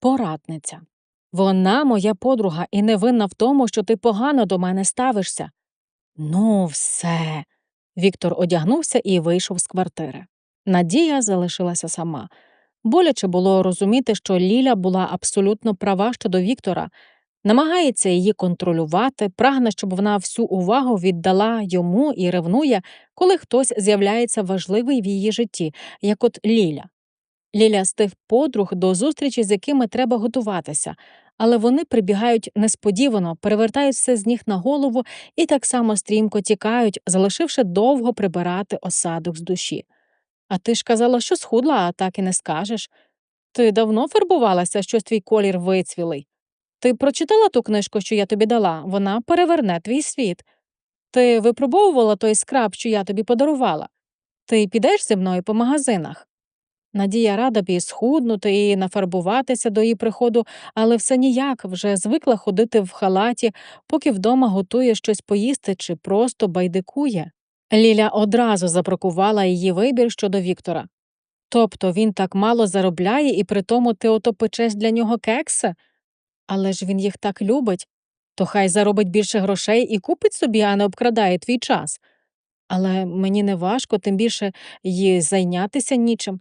Порадниця. Вона моя подруга і не винна в тому, що ти погано до мене ставишся. Ну, все. Віктор одягнувся і вийшов з квартири. Надія залишилася сама. Боляче було розуміти, що Ліля була абсолютно права щодо Віктора, намагається її контролювати, прагне, щоб вона всю увагу віддала йому і ревнує, коли хтось з'являється важливий в її житті, як от Ліля. Ліля з тих подруг до зустрічі, з якими треба готуватися, але вони прибігають несподівано, перевертають все з ніг на голову і так само стрімко тікають, залишивши довго прибирати осадок з душі. А ти ж казала, що схудла, а так і не скажеш. Ти давно фарбувалася, щось твій колір вицвілий. Ти прочитала ту книжку, що я тобі дала, вона переверне твій світ. Ти випробовувала той скраб, що я тобі подарувала. Ти підеш зі мною по магазинах. Надія рада б і схуднути, і нафарбуватися до її приходу, але все ніяк вже звикла ходити в халаті, поки вдома готує щось поїсти чи просто байдикує. Ліля одразу запрокувала її вибір щодо Віктора. Тобто він так мало заробляє, і при тому ти ото печеш для нього кекси? Але ж він їх так любить, то хай заробить більше грошей і купить собі, а не обкрадає твій час. Але мені не важко, тим більше їй зайнятися нічим.